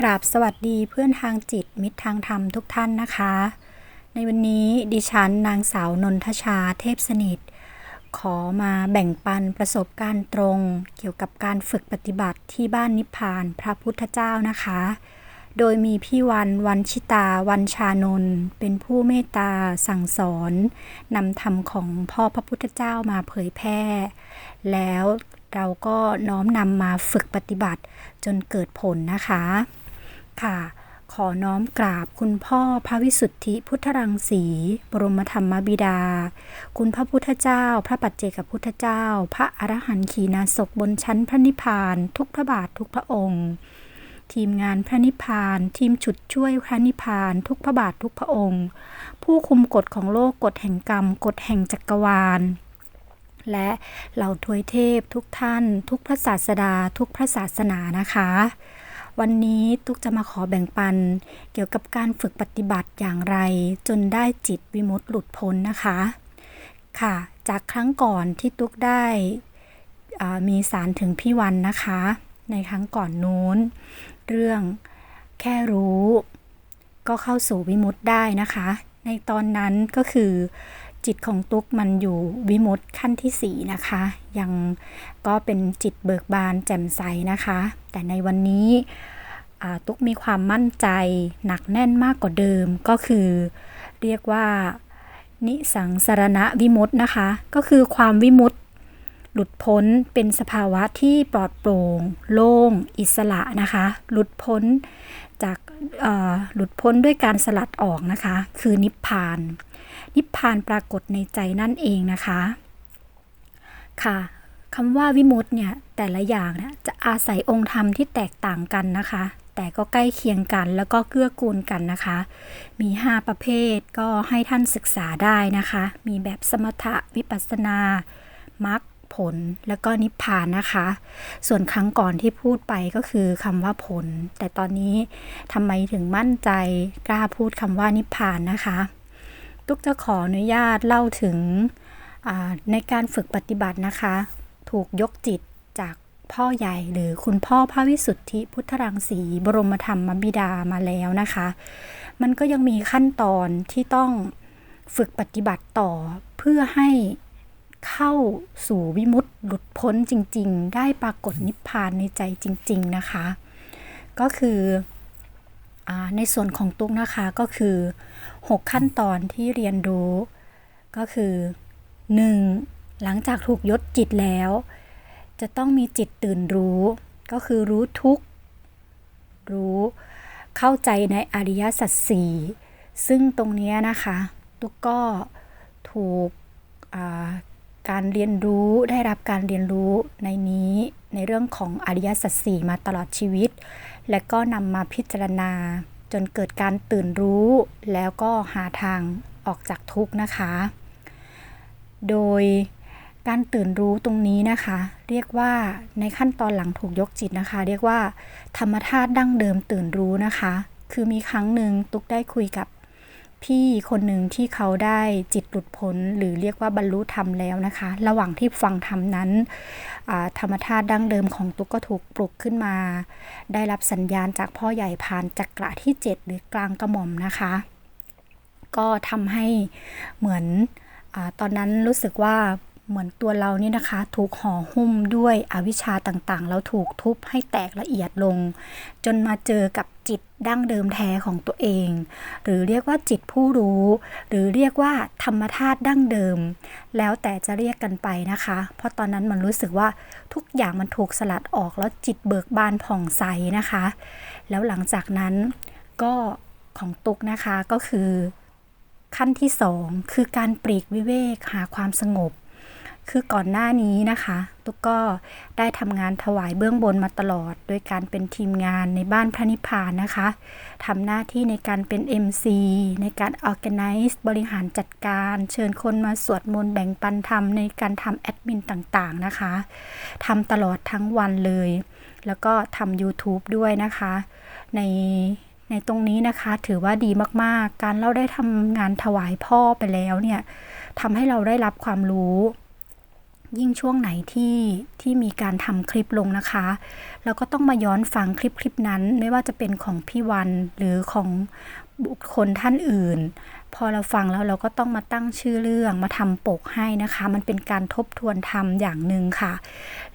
กราบสวัสดีเพื่อนทางจิตมิตรทางธรรมทุกท่านนะคะ ในวันนี้ดิฉันนางสาวนนทชาเทพสนิท ขอมาแบ่งปันประสบการณ์ตรง เกี่ยวกับการฝึกปฏิบัติที่บ้านนิพพานพระพุทธเจ้านะคะ โดยมีพี่วันวันชิตาวันชานนท์เป็นผู้เมตตาสั่งสอนนำธรรมของพ่อพระพุทธเจ้ามาเผยแพร่ แล้วเราก็น้อมนำมาฝึกปฏิบัติจนเกิดผลนะคะ ค่ะ ขอน้อมกราบคุณพ่อพระวิสุทธิพุทธรังสี บรมธรรมบิดา คุณพระพุทธเจ้า พระปัจเจกพุทธเจ้า พระอรหันต์ขีณาสกบนชั้นพระนิพพาน ทุกพระบาททุกพระองค์ ทีมงานพระนิพพาน ทีมฉุดช่วยพระนิพพาน ทุกพระบาททุกพระองค์ ผู้คุมกฎของโลกกฎแห่งกรรมกฎแห่งจักรวาลและเหล่าทวยเทพทุกท่าน ทุกพระศาสดา ทุกพระศาสนานะคะ วันนี้ตุกจะมาขอแบ่งปัน เกี่ยวกับการฝึกปฏิบัติอย่างไร จนได้จิตวิมุตติหลุดพ้นนะคะ ค่ะ จากครั้งก่อนที่ตุกได้มีสารถึงพี่วันนะคะ ในครั้งก่อนนู้น เรื่องแค่รู้ ก็เข้าสู่วิมุตติได้นะคะ ในตอนนั้นก็คือ จิตของตุ๊กมันอยู่วิมุตติขั้นที่ 4 นะคะ ยังก็เป็นจิตเบิกบานแจ่มใสนะคะ แต่ในวันนี้ตุ๊กมีความมั่นใจหนักแน่นมากกว่าเดิมก็คือเรียกว่านิสังสารณวิมุตตินะคะ ก็คือความวิมุตติหลุดพ้นเป็นสภาวะที่ปลอดโปร่ง โล่ง อิสระนะคะ หลุดพ้นจากหลุดพ้นด้วยการสลัดออกนะคะ คือนิพพาน นิพพานปรากฏในใจนั่นเองนะคะ ค่ะคำว่าวิมุตติเนี่ยแต่ละอย่างเนี่ยจะอาศัยองค์ธรรมที่แตกต่างกันนะคะ แต่ก็ใกล้เคียงกันแล้วก็เกื้อกูลกันนะคะ มี 5 ประเภทก็ให้ท่านศึกษาได้นะคะ มีแบบสมถะวิปัสสนามรรคผลแล้วก็นิพพานนะคะ ส่วนครั้งก่อนที่พูดไปก็คือคำว่าผล แต่ตอนนี้ทำไมถึงมั่นใจกล้าพูดคำว่านิพพานนะคะ ตุ๊กจะขออนุญาตเล่าถึงในการฝึกปฏิบัตินะคะ ถูกยกจิตจากพ่อใหญ่หรือคุณพ่อพระวิสุทธิพุทธรังสีบรมธรรมบิดามาแล้วนะคะ มันก็ยังมีขั้นตอนที่ต้องฝึกปฏิบัติต่อเพื่อให้เข้าสู่วิมุตติหลุดพ้นจริง ๆ ได้ปรากฏนิพพานในใจจริง ๆ นะคะ ก็คือ ในส่วนของตุ๊กนะคะก็คือ 6 ขั้นตอนที่เรียนรู้ ก็คือ 1. หลังจากถูกยศจิตแล้ว จะต้องมีจิตตื่นรู้ ก็คือรู้ทุกรู้ เข้าใจในอริยสัจสี่ซึ่งตรงนี้นะคะ ตุ๊กก็ถูก การเรียนรู้ได้รับการเรียนรู้ในนี้ในเรื่องของอริยสัจสี่มาตลอดชีวิต และก็นำมาพิจารณา จนเกิดการตื่นรู้ แล้วก็หาทางออกจากทุกข์นะคะ โดยการตื่นรู้ตรงนี้นะคะ เรียกว่าในขั้นตอนหลังถูกยกจิตนะคะ เรียกว่า ธรรมธาตุดั้งเดิมตื่นรู้นะคะ คือมีครั้งหนึ่งตุ๊กได้คุยกับ พี่คนหนึ่งที่เขาได้จิตหลุดพ้นหรือเรียกว่าบรรลุธรรมแล้วนะคะ ระหว่างที่ฟังธรรมนั้น ธรรมธาตุดั้งเดิมของตุ๊กก็ถูกปลุกขึ้นมา ได้รับสัญญาณจากพ่อใหญ่ผ่านจักระที่ 7 หรือกลางกระหม่อมนะคะ ก็ทำให้เหมือนอตอนนั้นรู้สึกว่า เหมือนตัวเรานี่นะคะ ถูกห่อหุ้มด้วยอวิชชาต่างๆแล้วถูกทุบให้แตกละเอียดลง จนมาเจอกับจิตดั้งเดิมแท้ของตัวเอง หรือเรียกว่าจิตผู้รู้ หรือเรียกว่าธรรมธาตุดั้งเดิม แล้วแต่จะเรียกกันไปนะคะ เพราะตอนนั้นมันรู้สึกว่าทุกอย่างมันถูกสลัดออกแล้วจิตเบิกบานผ่องใสนะคะ แล้วหลังจากนั้นก็ของตุกนะคะก็คือขั้นที่สองคือการปลีกวิเวกหาความสงบ คือก่อนหน้านี้นะคะตุ๊กก็ได้ทำงานถวายเบื้องบนมาตลอด โดยการเป็นทีมงานในบ้านพระนิพพานนะคะทำหน้าที่ในการเป็น MC ในการ organize บริหารจัดการ เชิญคนมาสวดมนต์แบ่งปันธรรมในการทำแอดมินต่างๆนะคะทำตลอดทั้งวันเลย แล้วก็ทำ YouTube ด้วยนะคะ ในในตรงนี้นะคะถือว่าดีมากๆ การเราได้ทำงานถวายพ่อไปแล้วเนี่ยทำให้เราได้รับความรู้ ยิ่งช่วงไหนที่ที่มีการทำคลิปลงนะคะเราก็ต้องมาย้อนฟังคลิปคลิปนั้น ไม่ว่าจะเป็นของพี่วันหรือของบุคคลท่านอื่น พอเราฟังแล้วเราก็ต้องมาตั้งชื่อเรื่องมาทำปกให้นะคะ มันเป็นการทบทวนธรรมอย่างหนึ่งค่ะ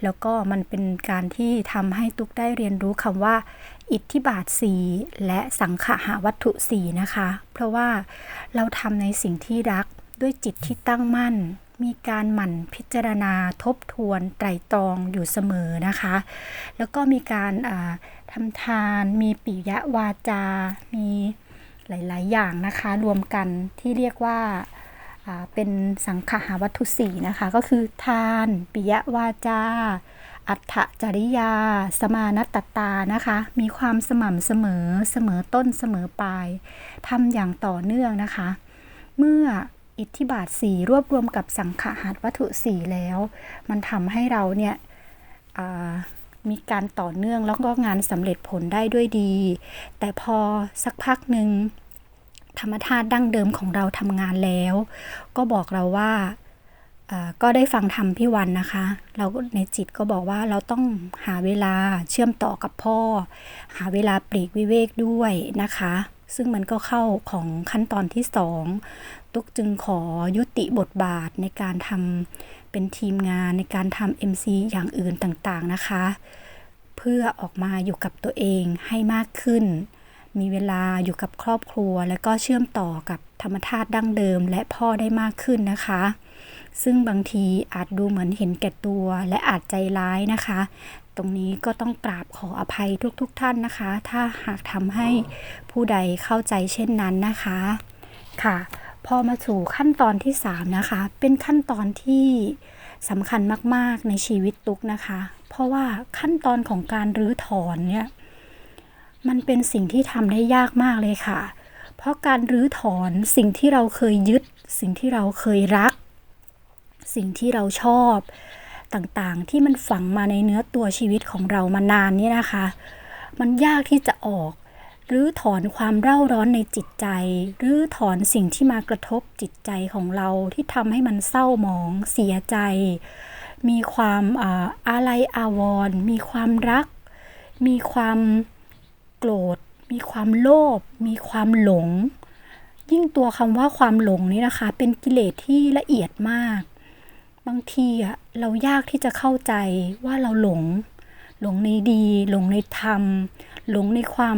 แล้วก็มันเป็นการที่ทำให้ตุ๊กได้เรียนรู้คำว่า อิทธิบาทสีและสังขหาวัตถุสีนะคะ เพราะว่าเราทำในสิ่งที่รักด้วยจิตที่ตั้งมั่น มีการหมั่นพิจารณาทบทวนไตรตรองอยู่เสมอนะคะ แล้วก็มีการทำทาน มีปิยวาจา มีหลาย ๆ อย่างนะคะ รวมกันที่เรียกว่าเป็นสังขาวัตถุสีนะคะ ก็คือทาน ปิยวาจา อัตถจริยา สมานตตานะคะ มีความสม่ำเสมอเสมอต้นเสมอปลายทำอย่างต่อเนื่องนะคะ เมื่อ อิทธิบาทสีรวบรวมกับสังขารวัตถุสีแล้ว มันทำให้เราเนี่ยมีการต่อเนื่องแล้วก็งานสำเร็จผลได้ด้วยดี แต่พอสักพักหนึ่งธรรมธาตุดั้งเดิมของเราทำงานแล้ว ก็บอกเราว่าก็ได้ฟังธรรมพี่วันนะคะ เราในจิตก็บอกว่าเราต้องหาเวลาเชื่อมต่อกับพ่อ หาเวลาปลีกวิเวกด้วยนะคะ ซึ่งมันก็เข้าของขั้นตอนที่สองตุ๊กจึงขอยุติบทบาทในการทำเป็นทีมงานในการทำ MC อย่างอื่นต่างๆนะคะ เพื่อออกมาอยู่กับตัวเองให้มากขึ้น มีเวลาอยู่กับครอบครัว และก็เชื่อมต่อกับธรรมชาติดั้งเดิม และพ่อได้มากขึ้นนะคะซึ่งบางทีอาจดูเหมือนเห็นแก่ตัวและอาจใจร้ายนะคะ ตรงนี้ก็ต้องกราบขออภัยทุกๆทท่านนะคะ ถ้าหากทำให้ผู้ใดเข้าใจเช่นนั้นนะคะค่ะ พอมาสู่ขั้นตอนที่ 3 นะคะ เป็นขั้นตอนที่สำคัญมากๆในชีวิตตุกนะคะ เพราะว่าขั้นตอนของการรื้อถอนเนี่ยมันเป็นสิ่งที่ทำได้ยากมากเลยค่ะ เพราะการรื้อถอนสิ่งที่เราเคยยึด สิ่งที่เราเคยรัก สิ่งที่เราชอบ ต่างๆ ที่มันฝังมาในเนื้อตัวชีวิตของเรามานานนี่นะคะ มันยากที่จะออก หรือถอนความเร่าร้อนในจิตใจ หรือถอนสิ่งที่มากระทบจิตใจของเราที่ทำให้มันเศร้าหมอง เสียใจ มีความอาลัยอาวรณ์มีความรัก มีความโกรธ มีความโลภมีความหลงยิ่งตัวคำว่าความหลงนี้นะคะ เป็นกิเลสที่ละเอียดมาก บางทีอะเรายากที่จะเข้าใจว่าเราหลง หลงในดี หลงในธรรม หลงในความ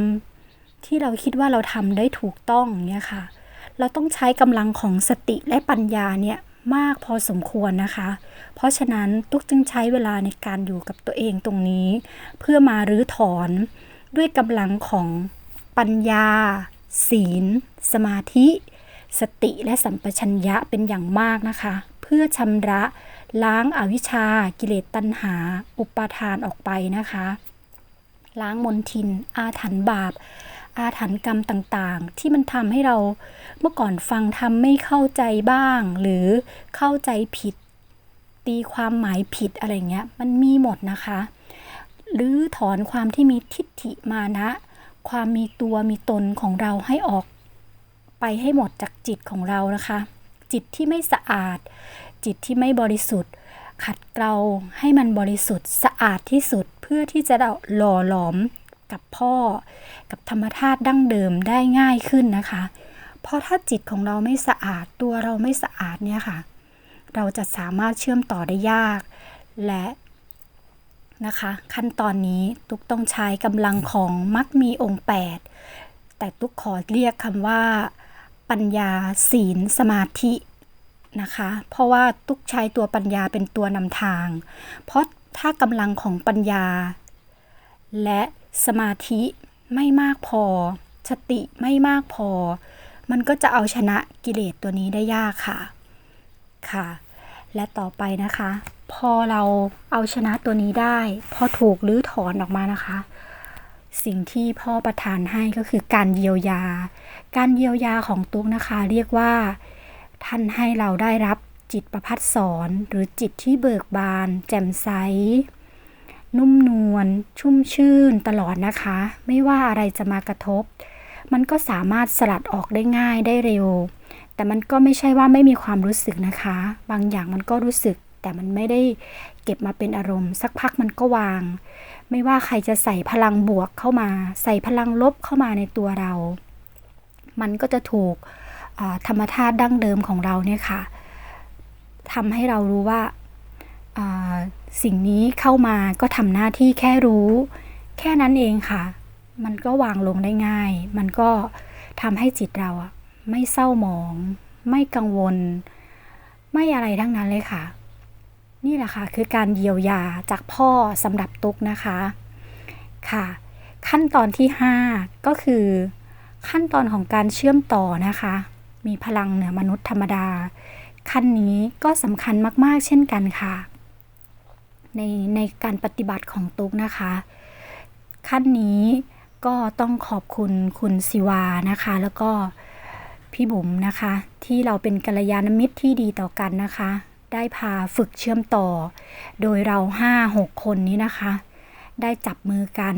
ที่เราคิดว่าเราทำได้ถูกต้องเนี่ยค่ะ เราต้องใช้กำลังของสติและปัญญาเนี่ยมากพอสมควรนะคะ เพราะฉะนั้นตุกจึงใช้เวลาในการอยู่กับตัวเองตรงนี้ เพื่อมารื้อถอนด้วยกำลังของปัญญา ศีล สมาธิ สติและสัมปชัญญะเป็นอย่างมากนะคะ พื่อชำระล้างอาวิชชา กิเลสตัณหา อุปาทานออกไปนะคะ ล้างมนทิน อาถรรพ์บาป อาถรรพ์กรรมต่างๆ ที่มันทำให้เราเมื่อก่อนฟังทำไม่เข้าใจบ้าง หรือเข้าใจผิด ตีความหมายผิดอะไรเงี้ย มันมีหมดนะคะ หรือถอนความที่มีทิฏฐิมานะ ความมีตัวมีตนของเราให้ออก ไปให้หมดจากจิตของเรานะคะ จิตที่ไม่สะอาด จิตที่ไม่บริสุทธิ์ ขัดเกลาให้มันบริสุทธิ์สะอาดที่สุดเพื่อที่จะหล่อหลอมกับพ่อ กับธรรมธาตุดั้งเดิมได้ง่ายขึ้นนะคะ เพราะถ้าจิตของเราไม่สะอาดตัวเราไม่สะอาดเนี่ยค่ะ เราจะสามารถเชื่อมต่อได้ยาก และนะคะ ขั้นตอนนี้ตุกต้องใช้กำลังของมักมีองค์ 8 แต่ตุกขอเรียกคำว่า ปัญญาศีลสมาธินะคะ เพราะว่าตุกใช้ตัวปัญญาเป็นตัวนำทาง เพราะถ้ากำลังของปัญญา และสมาธิไม่มากพอ สติไม่มากพอ มันก็จะเอาชนะกิเลสตัวนี้ได้ยากค่ะค่ะ และต่อไปนะคะ พอเราเอาชนะตัวนี้ได้ พอถูกรื้อถอนออกมานะคะ สิ่งที่พ่อประทานให้ก็คือการเยียวยา การเยียวยาของตุ๊กนะคะ เรียกว่า ท่านให้เราได้รับจิตประพัดสอนหรือจิตที่เบิกบาน แจ่มใส นุ่มนวลชุ่มชื่นตลอดนะคะ ไม่ว่าอะไรจะมากระทบ มันก็สามารถสลัดออกได้ง่ายได้เร็ว แต่มันก็ไม่ใช่ว่าไม่มีความรู้สึกนะคะ บางอย่างมันก็รู้สึก แต่มันไม่ได้เก็บมาเป็นอารมณ์ สักพักมันก็วาง ไม่ว่าใครจะใส่พลังบวกเข้ามา ใส่พลังลบเข้ามาในตัวเรา มันก็จะถูกธรรมชาติดั้งเดิมของเราเนี่ยค่ะทำให้เรารู้ว่าสิ่งนี้เข้ามาก็ทำหน้าที่แค่รู้ แค่นั้นเองค่ะ มันก็วางลงได้ง่าย มันก็ทำให้จิตเราอะไม่เศร้าหมอง ไม่กังวล ไม่อะไรทั้งนั้นเลยค่ะ นี่แหละค่ะ คือการเยียวยาจากพ่อสำหรับตุกนะคะค่ะ ขั้นตอนที่ 5 ก็คือ ขั้นตอนของการเชื่อมต่อนะคะ มีพลังเหนือมนุษย์ธรรมดา ขั้นนี้ก็สำคัญมากๆ เช่นกันค่ะ ในในการปฏิบัติของตุ๊กนะคะ ขั้นนี้ก็ต้องขอบคุณคุณศิวานะคะ แล้วก็พี่บุ๋มนะคะ ที่เราเป็นกัลยาณมิตรที่ดีต่อกันนะคะ ได้พาฝึกเชื่อมต่อ โดยเราห้าหกคนนี้นะคะ ได้จับมือกัน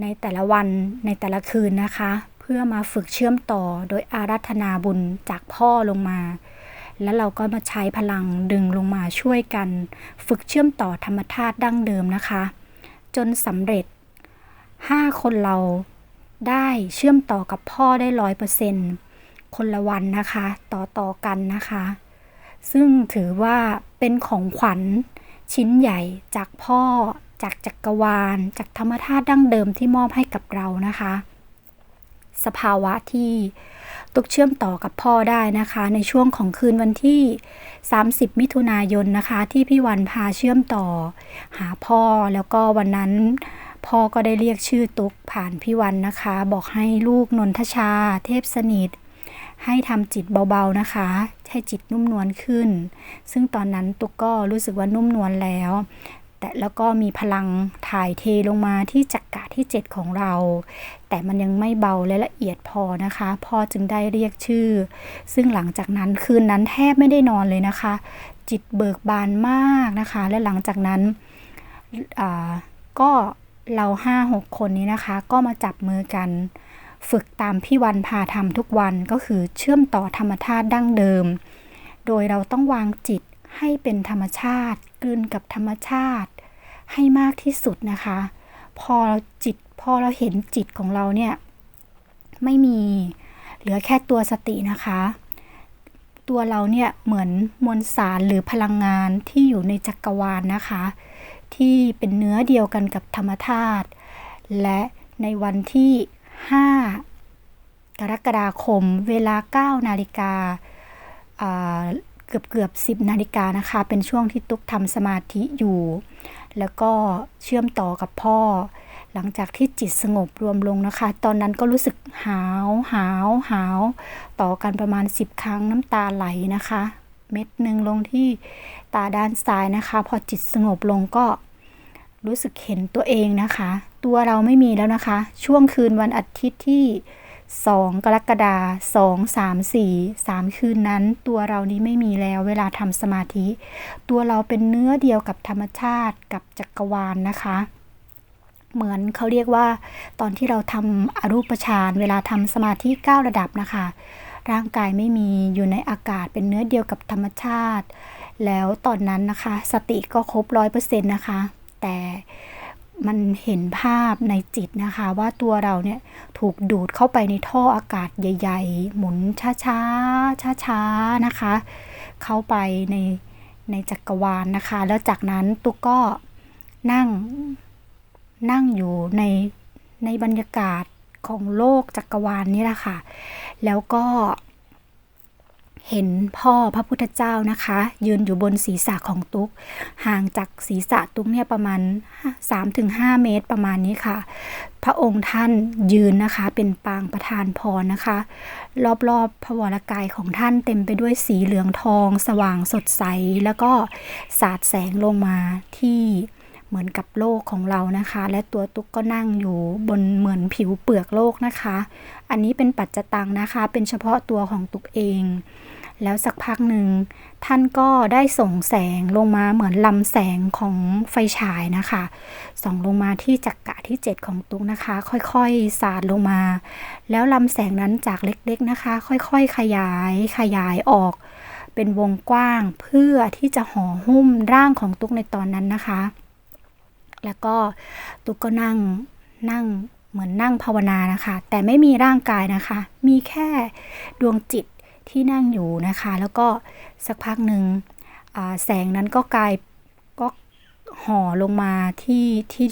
ในแต่ละวันในแต่ละคืนนะคะ พื่อมาฝึกเชื่อมต่อโดยอารัธนาบุญจากพ่อลงมา แล้วเราก็มาใช้พลังดึงลงมาช่วยกัน ฝึกเชื่อมต่อธรรมธาตุดั้งเดิมนะคะ จนสำเร็จ 5 คนเราได้เชื่อมต่อกับพ่อได้ร้อยเปอร์เซ็นต์คนละวันนะคะ ต่อต่อกันนะคะ ซึ่งถือว่าเป็นของขวัญชิ้นใหญ่จากพ่อจากจักรวาล จากธรรมธาตุดั้งเดิมที่มอบให้กับเรานะคะ สภาวะที่ตุกเชื่อมต่อกับพ่อได้นะคะ ในช่วงของคืนวันที่ 30 มิถุนายนนะคะ ที่พี่วันพาเชื่อมต่อ หาพ่อแล้วก็วันนั้นพ่อก็ได้เรียกชื่อตุกผ่านพี่วันนะคะ บอกให้ลูกนนทชา เทพสนิท ให้ทำจิตเบาๆนะคะ ให้จิตนุ่มนวลขึ้น ซึ่งตอนนั้นตุกก็รู้สึกว่านุ่มนวลแล้ว แต่แล้วก็มีพลังถ่ายเทลงมาที่จักกะที่ 7 ของเรา แต่มันยังไม่เบาและละเอียดพอนะคะ พ่อจึงได้เรียกชื่อ ซึ่งหลังจากนั้นคืนนั้นแทบไม่ได้นอนเลยนะคะ จิตเบิกบานมากนะคะ และหลังจากนั้นก็เราห้าหกคนนี้นะคะ ก็มาจับมือกันฝึกตามพี่วันพาทำทุกวันก็คือเชื่อมต่อธรรมชาติดั้งเดิม โดยเราต้องวางจิต ให้เป็นธรรมชาติกลืนกับธรรมชาติ ให้มากที่สุดนะคะ พอจิตพอเราเห็นจิตของเราเนี่ยไม่มีเหลือแค่ตัวสตินะคะ ตัวเราเนี่ยเหมือนมวลสารหรือพลังงานที่อยู่ในจักรวาลนนะคะ ที่เป็นเนื้อเดียวกันกับธรรมธาตุและในวันที่ 5 กรกฎาคม เวลา 9 นาฬิกา เกือบเกือบ10นาฬิกานะคะ เป็นช่วงที่ตุ๊กทำสมาธิอยู่ แล้วก็เชื่อมต่อกับพ่อ หลังจากที่จิตสงบรวมลงนะคะ ตอนนั้นก็รู้สึกหาวหาวหาว ต่อกันประมาณ 10 ครั้งน้ำตาไหลนะคะ เม็ดหนึ่งลงที่ตาด้านซ้ายนะคะ พอจิตสงบลงก็รู้สึกเห็นตัวเองนะคะ ตัวเราไม่มีแล้วนะคะ ช่วงคืนวันอาทิตย์ที่ 2 กรกฎาคม2 3 4 3 คืนนั้น ตัวเรานี้ไม่มีแล้วเวลาทำสมาธิ ตัวเราเป็นเนื้อเดียวกับธรรมชาติกับจักรวาลนนะคะ เหมือนเขาเรียกว่า ตอนที่เราทำอรูปฌานเวลาทำสมาธิ 9 ระดับนะคะ ร่างกายไม่มีอยู่ในอากาศเป็นเนื้อเดียวกับธรรมชาติ แล้วตอนนั้นนะคะ สติก็ครบร้อยเปอร์เซ็นต์นะคะ แต่ มันเห็นภาพในจิตนะคะ ว่าตัวเราเนี่ยถูกดูดเข้าไปในท่ออากาศใหญ่ ๆ หมุนช้าๆช้าๆนะคะ เข้าไปในในจักรวาลนนะคะ แล้วจากนั้นตุ๊กก็นั่งนั่งอยู่ในในบรรยากาศของโลกจักรวาลนี่แหละค่ะ แล้วก็ เห็นพ่อพระพุทธเจ้านะคะ ยืนอยู่บนศีรษะของตุ๊ก ห่างจากศีรษะตุ๊กเนี่ยประมาณ 3-5 เมตรประมาณนี้ค่ะ พระองค์ท่านยืนนะคะ เป็นปางประธานพรนะคะ รอบๆพระวรากายของท่านเต็มไปด้วยสีเหลืองทอง สว่างสดใส แล้วก็สาดแสงลงมาที่เหมือนกับโลกของเรานะคะ และตัวตุ๊กก็นั่งอยู่บนเหมือนผิวเปลือกโลกนะคะ อันนี้เป็นปัจจตังนะคะ เป็นเฉพาะตัวของตุ๊กเอง แล้วสักพักหนึ่งท่านก็ได้ส่งแสงลงมาเหมือนลำแสงของไฟฉายนะคะ ส่องลงมาที่จักกะที่ 7 ของตุ๊กนะคะ ค่อยๆสาดลงมา แล้วลำแสงนั้นจากเล็กๆนะคะ ค่อยๆ ขยายขยายออก เป็นวงกว้างเพื่อที่จะห่อหุ้มร่างของตุ๊กในตอนนั้นนะคะ แล้วก็ตุ๊กก็นั่งนั่งเหมือนนั่งภาวนานะคะ แต่ไม่มีร่างกายนะคะ มีแค่ดวงจิต ที่นั่งอยู่นะคะ แล้วก็สักพักหนึ่งแสงนั้นก็กลายก็ห่อลงมาที่ที่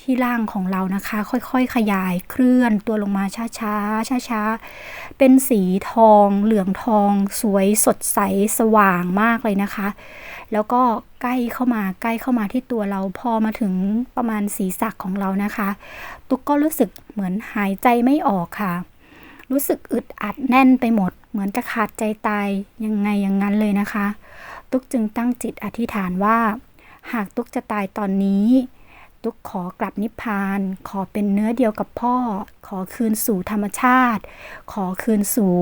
ที่ร่างของเรานะคะ ค่อยๆ ขยายเคลื่อนตัวลงมาช้าๆช้าๆเป็นสีทองเหลืองทอง สวยสดใสสว่างมากเลยนะคะ แล้วก็ใกล้เข้ามาใกล้เข้ามาที่ตัวเราพอมาถึงประมาณศีรษะของเรานะคะ ตุ๊กก็รู้สึกเหมือนหายใจไม่ออกค่ะ รู้สึกอึดอัดแน่นไปหมด เหมือนจะขาดใจตายยังไงอย่างนั้นเลยนะคะ ตุ๊กจึงตั้งจิตอธิษฐานว่า หากตุ๊กจะตายตอนนี้ ตุกขอกลับนิพพาน ขอเป็นเนื้อเดียวกับพ่อ ขอคืนสู่ธรรมชาติ ขอคืนสู่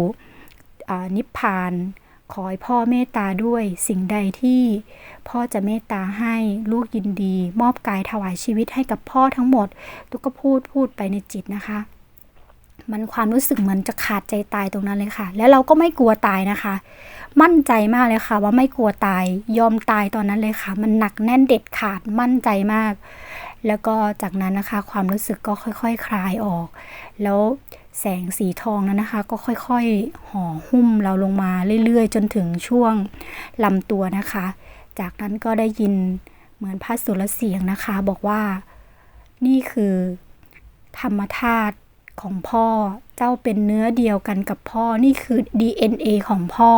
นิพพานขอให้พ่อเมตตาด้วยสิ่งใดที่พ่อจะเมตตาให้ลูกยินดี มอบกายถวายชีวิตให้กับพ่อทั้งหมด ตุกก็พูดพูดไปในจิตนะคะ มันความรู้สึกเหมือนจะขาดใจตายตรงนั้นเลยค่ะ แล้วเราก็ไม่กลัวตายนะคะ มั่นใจมากเลยค่ะ ว่าไม่กลัวตายยอมตายตอนนั้นเลยค่ะ มันหนักแน่นเด็ดขาดมั่นใจมาก แล้วก็จากนั้นนะคะ ความรู้สึกก็ค่อยๆคคลายออก แล้วแสงสีทองนั้นนะคะ ก็ค่อยๆห่อหุ้มเราลงมาเรื่อยๆ จนถึงช่วงลำตัวนะคะ จากนั้นก็ได้ยินเหมือนพระสุรเสียงนะคะ บอกว่านี่คือธรรมธาตุ ของพ่อ เจ้าเป็นเนื้อเดียวกันกับพ่อ นี่คือ DNA ของพ่อ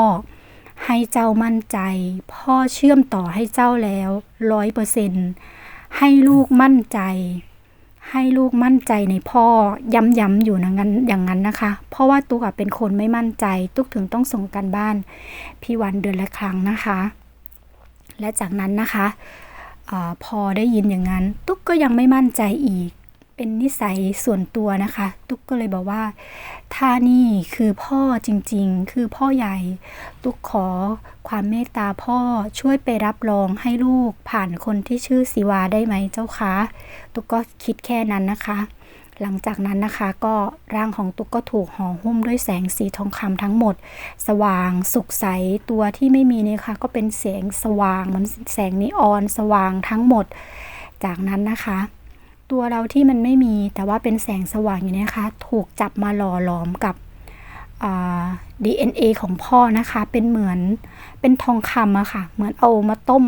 ให้เจ้ามั่นใจ พ่อเชื่อมต่อให้เจ้าแล้วร้อยเปอร์เซ็นต์ให้ลูกมั่นใจ ให้ลูกมั่นใจในพ่อ ย้ำๆอยู่อย่างนั้นอย่างนั้นนะคะ เพราะว่าตุ๊กเป็นคนไม่มั่นใจ ตุ๊กถึงต้องส่งกันบ้าน พี่วันเดือนละครั้งนะคะ และจากนั้นนะคะอพอได้ยินอย่างนั้น ตุ๊กก็ยังไม่มั่นใจอีก เป็นนิสัยส่วนตัวนะคะ ตุ๊กก็เลยบอกว่าถ้านี่คือพ่อจริงๆ คือพ่อใหญ่ ตุ๊กขอความเมตตาพ่อช่วยไปรับรองให้ลูกผ่านคนที่ชื่อสิวาได้ไหมเจ้าคะตุ๊กก็คิดแค่นั้นนะคะ หลังจากนั้นนะคะก็ร่างของตุ๊กก็ถูกห่อหุ้มด้วยแสงสีทองคำทั้งหมด สว่างสุกใสตัวที่ไม่มีนี่ค่ะก็เป็นแสงสว่างเหมือนแสงนีออนสว่างทั้งหมด จากนั้นนะคะ ตัวเราที่มันไม่มีแต่ว่าเป็นแสงสว่างอยู่นะคะ ถูกจับมาหล่อหลอมกับ DNA ของพ่อนะคะ เป็นเหมือนเป็นทองคำอะค่ะ เหมือนเอามาต้ม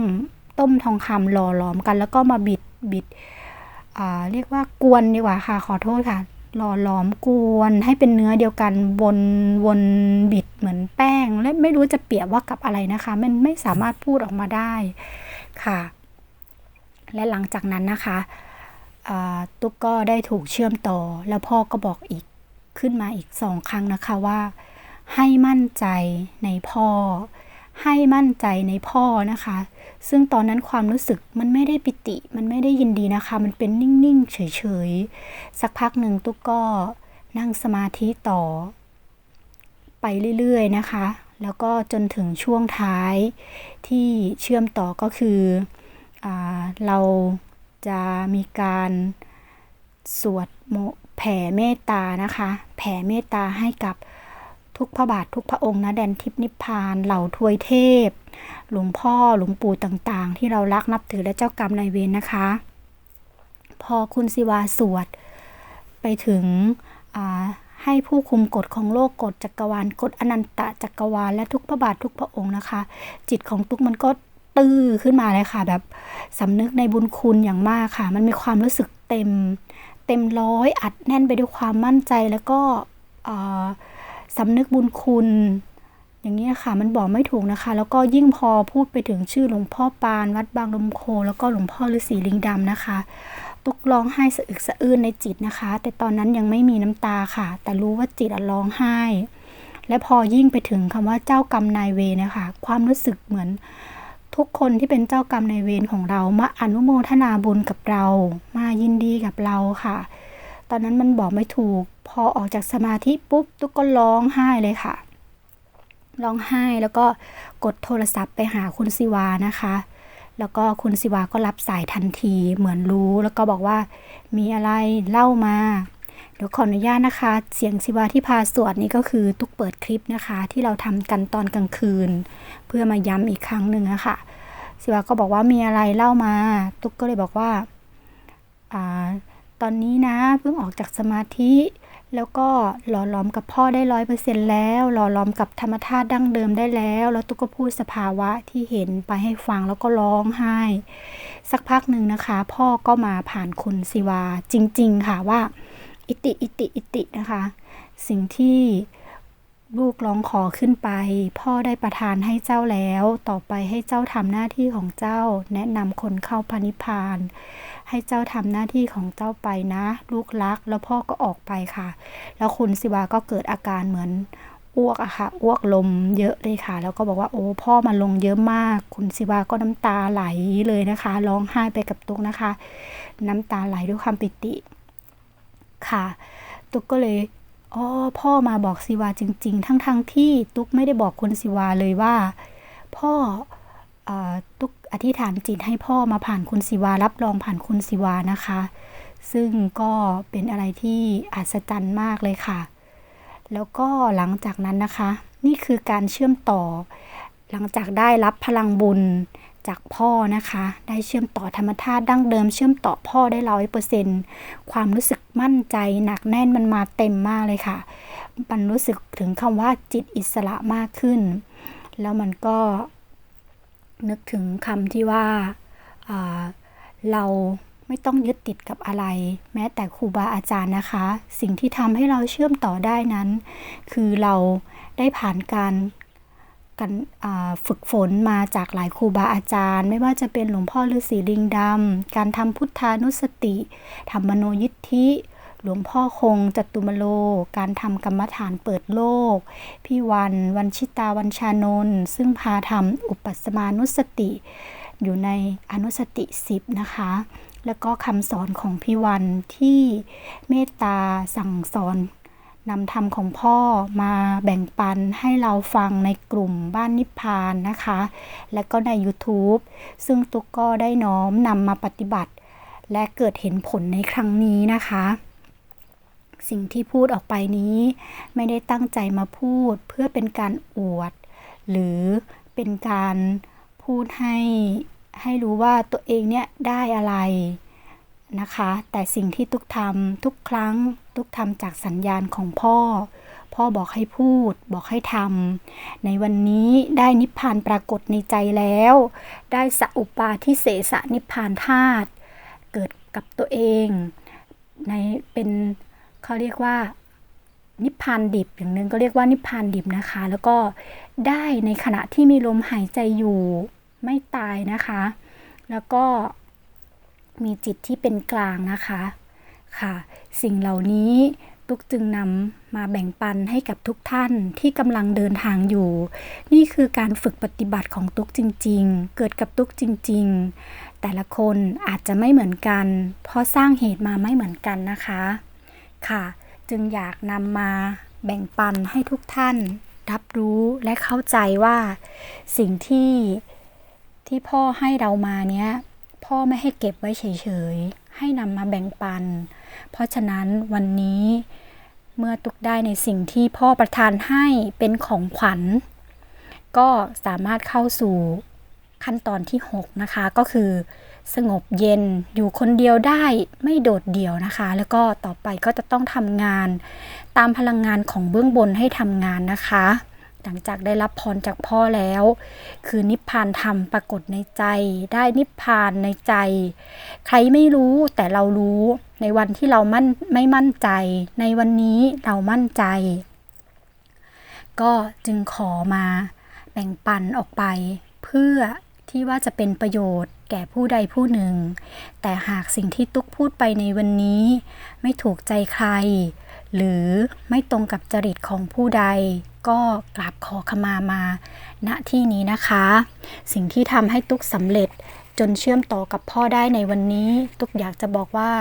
ต้มทองคำหล่อหลอมกัน แล้วก็มาบิดบิดเรียกว่ากวนดีกว่าค่ะ ขอโทษค่ะ หล่อหลอมกวนให้เป็นเนื้อเดียวกันวนวนบิดเหมือนแป้ง และไม่รู้จะเปรียบว่ากับอะไรนะคะ มันไม่สามารถพูดออกมาได้ค่ะ และหลังจากนั้นนะคะ ตุ๊กก็ได้ถูกเชื่อมต่อ แล้วพ่อก็บอกอีกขึ้นมาอีกสองครั้งนะคะว่า ให้มั่นใจในพ่อ ให้มั่นใจในพ่อนะคะ ซึ่งตอนนั้นความรู้สึกมันไม่ได้ปิติ มันไม่ได้ยินดีนะคะ มันเป็นนิ่งๆเฉยๆสักพักหนึ่งตุ๊กก็นั่งสมาธิต่อ ไปเรื่อยๆนะคะ แล้วก็จนถึงช่วงท้ายที่เชื่อมต่อก็คืออเรา จะมีการสวดแผ่เมตตานะคะ แผ่เมตตาให้กับทุกพระบาททุกพระองค์นะแดนทิพนิพพานเหล่าทวยเทพ หลวงพ่อหลวงปู่ต่างๆ ที่เรารักนับถือและเจ้ากรรมนายเวรนะคะ พอคุณสิวาสวดไปถึงให้ผู้คุมกฎของโลกกฎจักรวาลกฎอนันตจักรวาลและทุกพระบาททุกพระองค์นะคะ จิตของตุ๊กมันก็ ตื้อขึ้นมาเลยค่ะ แบบสำนึกในบุญคุณอย่างมากค่ะ มันมีความรู้สึกเต็ม เต็มร้อยอัดแน่นไปด้วยความมั่นใจแล้วก็สำนึกบุญคุณ อย่างนี้ค่ะ มันบอกไม่ถูกนะคะ แล้วก็ยิ่งพอพูดไปถึงชื่อหลวงพ่อปาน วัดบางลมโค แล้วก็หลวงพ่อฤาษีลิงดำนะคะ ตุกร้องไห้สะอึกสะอื้นในจิตนะคะ แต่ตอนนั้นยังไม่มีน้ำตาค่ะ แต่รู้ว่าจิตร้องไห้และพอยิ่งไปถึงคำว่าเจ้ากรรมนายเวรนะคะ ความรู้สึกเหมือน ทุกคนที่เป็นเจ้ากรรมในเวรของเรามาอนุโมทนาบุญกับเรา มายินดีกับเราค่ะ ตอนนั้นมันบอกไม่ถูก พอออกจากสมาธิปุ๊บ ตุ๊กก็ร้องไห้เลยค่ะ ร้องไห้แล้วก็กดโทรศัพท์ไปหาคุณสิวานะคะ แล้วก็คุณสิวาก็รับสายทันทีเหมือนรู้ แล้วก็บอกว่ามีอะไรเล่ามา เดี๋ยวขออนุญาตนะคะ เสียงศิวาที่พาสวดนี่ก็คือตุกเปิดคลิปนะคะ ที่เราทำกันตอนกลางคืน เพื่อมาย้ำอีกครั้งหนึ่งอะค่ะศิวาก็บอกว่ามีอะไรเล่ามา ตุกก็เลยบอกว่าอ่าตอนนี้นะเพิ่งออกจากสมาธิแล้วก็หล่อล้อมกับพ่อได้ร้อยเปอร์เซ็นแล้วหล่อล้อมกับธรรมชาติดั้งเดิมได้แล้ว แล้วตุกก็พูดสภาวะที่เห็นไปให้ฟังแล้วก็ร้องไห้ สักพักหนึ่งนะคะ พ่อก็มาผ่านคุณศิวาจริง ๆ ค่ะว่า อิติอิติอิตินะคะ สิ่งที่ลูกร้องขอขึ้นไป พ่อได้ประทานให้เจ้าแล้ว ต่อไปให้เจ้าทำหน้าที่ของเจ้า แนะนำคนเข้าพระนิพพาน ให้เจ้าทำหน้าที่ของเจ้าไปนะ ลูกรักแล้วพ่อก็ออกไปค่ะ แล้วคุณศิวาก็เกิดอาการเหมือนอ้วกอะค่ะอ้วกลมเยอะเลยค่ะ แล้วก็บอกว่าโอ้พ่อมาลงเยอะมาก คุณศิวาก็น้ำตาไหลเลยนะคะ ร้องไห้ไปกับตุ๊กนะคะ น้ำตาไหลด้วยความปิติ ค่ะ ตุ๊กก็เลยอ๋อพ่อมาบอกศิวาจริง ๆ ทั้งๆทที่ตุ๊กไม่ได้บอกคุณศิวาเลยว่า พ่ออตุ๊กอธิษฐานจิตให้พ่อมาผ่านคุณศิวารับรองผ่านคุณศิวานะคะ ซึ่งก็เป็นอะไรที่อัศจรรย์มากเลยค่ะ แล้วก็หลังจากนั้นนะคะ นี่คือการเชื่อมต่อ หลังจากได้รับพลังบุญ จากพ่อนะคะ ได้เชื่อมต่อธรรมธาตุดั้งเดิม เชื่อมต่อพ่อได้ร้อยเปอร์เซ็นความรู้สึกมั่นใจหนักแน่นมันมาเต็มมากเลยค่ะ มันรู้สึกถึงคำว่าจิตอิสระมากขึ้น แล้วมันก็นึกถึงคำที่ว่าเราไม่ต้องยึดติดกับอะไร แม้แต่ครูบาอาจารย์นะคะ สิ่งที่ทำให้เราเชื่อมต่อได้นั้น คือเราได้ผ่านการ กันฝึกฝนมาจากหลายครูบาอาจารย์ ไม่ว่าจะเป็นหลวงพ่อฤาษีลิงดำการทำพุทธานุสติทำมโนยิทธิ หลวงพ่อคงจตุมโล การทำกรรมฐานเปิดโลก พี่วันวันชิตาวันชานนซึ่งพาทำอุปสมานุสติ อยู่ในอนุสติสิบนะคะ แล้วก็คำสอนของพี่วันที่เมตตาสั่งสอน นำธรรมของพ่อมาแบ่งปันให้เราฟังในกลุ่มบ้านนิพพานนะคะ และก็ใน YouTube ซึ่งตุ๊กก็ได้น้อมนำมาปฏิบัติ และเกิดเห็นผลในครั้งนี้นะคะ สิ่งที่พูดออกไปนี้ ไม่ได้ตั้งใจมาพูดเพื่อเป็นการอวด หรือเป็นการพูดให้ให้รู้ว่าตัวเองเนี่ยได้อะไร นะคะ แต่สิ่งที่ทุกทำทุกครั้ง ทุกทำจากสัญญาณของพ่อ พ่อบอกให้พูด บอกให้ทำในวันนี้ได้นิพพานปรากฏในใจแล้ว ได้สัอุปาทิเสสนิพพานธาตุเกิดกับตัวเอง ในเป็นเขาเรียกว่านิพพานดิบอย่างนึงก็เรียกว่านิพพานดิบนะคะ แล้วก็ได้ในขณะที่มีลมหายใจอยู่ไม่ตายนะคะ แล้วก็ มีจิตที่เป็นกลางนะคะค่ะ สิ่งเหล่านี้ตุกจึงนำมาแบ่งปันให้กับทุกท่านที่กำลังเดินทางอยู่ นี่คือการฝึกปฏิบัติของตุกจริง ๆ เกิดกับตุกจริง ๆ แต่ละคนอาจจะไม่เหมือนกัน เพราะสร้างเหตุมาไม่เหมือนกันนะคะ ค่ะ จึงอยากนำมาแบ่งปันให้ทุกท่าน รับรู้และเข้าใจว่า สิ่งที่ที่พ่อให้เรามาเนี้ย พ่อไม่ให้เก็บไว้เฉยๆ ให้นำมาแบ่งปัน เพราะฉะนั้นวันนี้เมื่อตุกได้ในสิ่งที่พ่อประทานให้เป็นของขวัญ ก็สามารถเข้าสู่ขั้นตอนที่ 6 นะคะ ก็คือสงบเย็นอยู่คนเดียวได้ไม่โดดเดี่ยวนะคะ แล้วก็ต่อไปก็จะต้องทำงาน ตามพลังงานของเบื้องบนให้ทำงานนะคะ หลังจากได้รับพรจากพ่อแล้ว คือนิพพานธรรมปรากฏในใจ ได้นิพพานในใจ ใครไม่รู้แต่เรารู้ในวันที่เรามั่นไม่มั่นใจ ในวันนี้เรามั่นใจ ก็จึงขอมาแบ่งปันออกไป เพื่อที่ว่าจะเป็นประโยชน์แก่ผู้ใดผู้หนึ่ง แต่หากสิ่งที่ตุ๊กพูดไปในวันนี้ ไม่ถูกใจใคร หรือไม่ตรงกับจริตของผู้ใด ก็กราบขอขมามา ณที่นี้นะคะ สิ่งที่ทำให้ตุ๊กสำเร็จจนเชื่อมต่อกับพ่อได้ในวันนี้ ตุ๊กอยากจะบอกว่า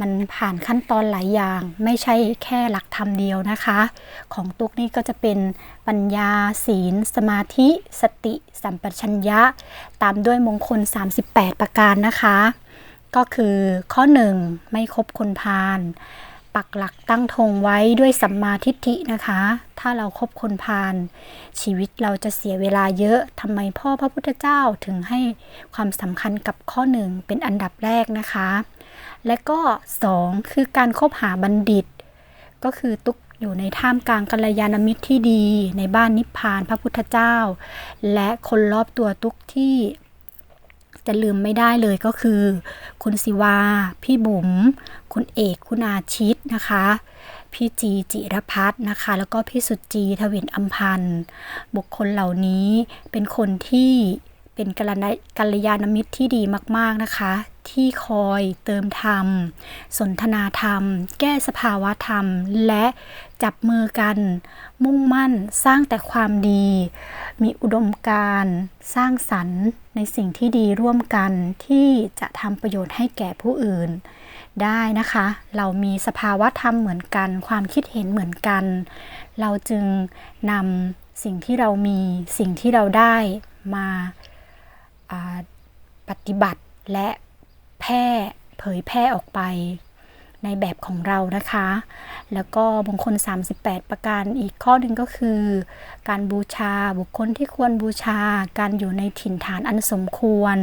มันผ่านขั้นตอนหลายอย่าง ไม่ใช่แค่หลักธรรมเดียวนะคะ ของตุ๊กนี่ก็จะเป็นปัญญาศีล สมาธิ สติ สัมปชัญญะ ตามด้วยมงคล 38 ประการนะคะ ก็คือข้อ 1 ไม่คบคนพาล ปักหลักตั้งธงไว้ด้วยสัมมาทิฏฐินะคะ ถ้าเราคบคนพาลชีวิตเราจะเสียเวลาเยอะทำไมพ่อพระพุทธเจ้าถึงให้ความสำคัญกับข้อหนึ่งเป็นอันดับแรกนะคะ และก็สองคือการคบหาบัณฑิต ก็คือตุกอยู่ในท่ามกลางกัลยาณมิตรที่ดี ในบ้านนิพพานพระพุทธเจ้า และคนรอบตัวตุกที่ จะลืมไม่ได้เลยก็คือ คุณศิวา พี่บุ๋ม คุณเอก คุณอาชิตนะคะ พี่จีจิรพัฒน์นะคะ แล้วก็พี่สุจีทวินอัมพันธ์ บุคคลเหล่านี้เป็นคนที่ เป็นกัลยาณกัลยาณมิตรที่ดีมาก ๆ นะคะ ที่คอยเติมธรรม สนทนาธรรม แก้สภาวะธรรม และจับมือกัน มุ่งมั่นสร้างแต่ความดี มีอุดมการสร้างสรรค์ในสิ่งที่ดีร่วมกันที่จะทำประโยชน์ให้แก่ผู้อื่นได้นะคะ เรามีสภาวะธรรมเหมือนกัน ความคิดเห็นเหมือนกัน เราจึงนำสิ่งที่เรามีสิ่งที่เราได้มา ปฏิบัติและแพร่เผยแพร่ออกไปในแบบของเรานะคะ แล้วก็มงคล 38 ประการอีกข้อหนึ่งก็คือ การบูชาบุคคลที่ควรบูชา การอยู่ในถิ่นฐานอันสมควร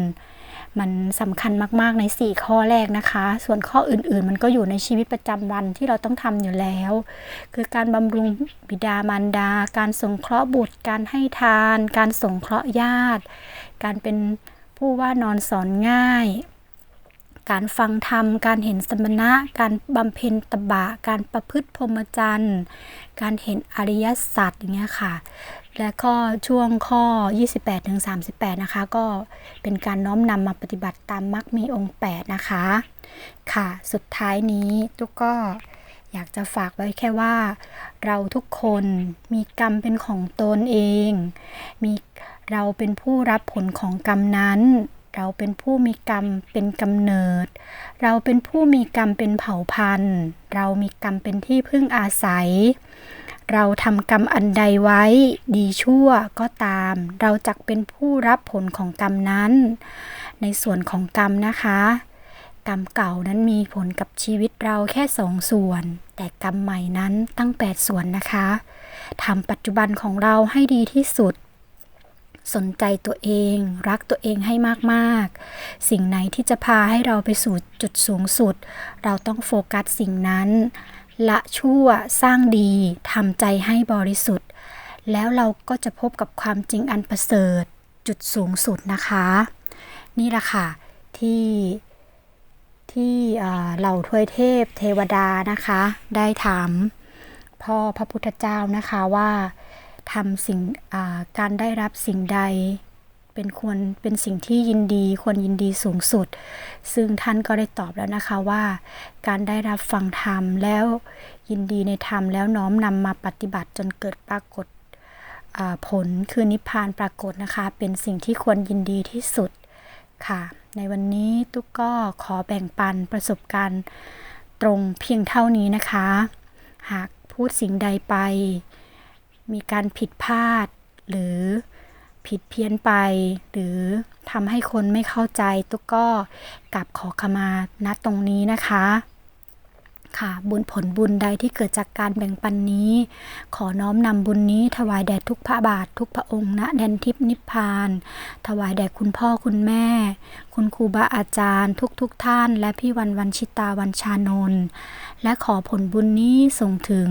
มันสำคัญมากๆใน 4 ข้อแรกนะคะ ส่วนข้ออื่นๆ มันก็อยู่ในชีวิตประจำวันที่เราต้องทำอยู่แล้ว คือการบำรุงบิดามารดา การสงเคราะห์บุตร การให้ทาน การสงเคราะห์ญาติ การเป็นผู้ว่านอนสอนง่าย การฟังธรรม การเห็นสมณะ การบำเพ็ญตบะ การประพฤติพรหมจรรย์ การเห็นอริยสัจอย่างเงี้ยค่ะ และก็ช่วงข้อ 28-38 นะคะ ก็เป็นการน้อมนำมาปฏิบัติตามมรรคมีองค์ 8 นะคะ ค่ะ สุดท้ายนี้ทุกก็อยากจะฝากไว้แค่ว่า เราทุกคนมีกรรมเป็นของตนเอง มีเราเป็นผู้รับผลของกรรมนั้น เราเป็นผู้มีกรรมเป็นกำเนิด เราเป็นผู้มีกรรมเป็นเผ่าพันธุ์ เรามีกรรมเป็นที่พึ่งอาศัย เราทำกรรมอันใดไว้ ดีชั่วก็ตาม เราจักเป็นผู้รับผลของกรรมนั้น ในส่วนของกรรมนะคะ กรรมเก่านั้นมีผลกับชีวิตเราแค่สองส่วน แต่กรรมใหม่นั้นตั้ง 8 ส่วนนะคะทำปัจจุบันของเราให้ดีที่สุด สนใจตัวเอง รักตัวเองให้มากๆ สิ่งไหนที่จะพาให้เราไปสู่จุดสูงสุด เราต้องโฟกัสสิ่งนั้น ละชั่วสร้างดีทำใจให้บริสุทธิ์ แล้วเราก็จะพบกับความจริงอันประเสริฐจุดสูงสุดนะคะ นี่แหละค่ะ ที่ที่เหล่าทวยเทพเทวดานะคะ ได้ถามพ่อพระพุทธเจ้านะคะว่าทำสิ่งการได้รับสิ่งใด เป็นควรเป็นสิ่งที่ยินดีควรยินดีสูงสุด ซึ่งท่านก็ได้ตอบแล้วนะคะว่า การได้รับฟังธรรมแล้วยินดีในธรรมแล้วน้อมนำมาปฏิบัติจนเกิดปรากฏผลคือนิพพานปรากฏนะคะ เป็นสิ่งที่ควรยินดีที่สุดค่ะ ในวันนี้ตุ๊กก็ขอแบ่งปันประสบการณ์ตรงเพียงเท่านี้นะคะ หากพูดสิ่งใดไป มีการผิดพลาดหรือ ผิดเพี้ยนไป หรือทำให้คนไม่เข้าใจตุ๊กก็กลับขอขมาณตรงนี้นะคะ ค่ะ บุญผลบุญใดที่เกิดจากการแบ่งปันนี้ ขอน้อมนำบุญนี้ถวายแด่ทุกพระบาททุกพระองค์ณแดนทิพนิพพาน ถวายแด่คุณพ่อคุณแม่ คุณครูบาอาจารย์ ทุกทุกท่าน และพี่วันวันชิตาวันชานนท์และขอผลบุญนี้ส่งถึง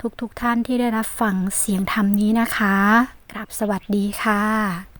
ทุกทุกท่านที่ได้รับฟังเสียงธรรมนี้นะคะกราบสวัสดีค่ะ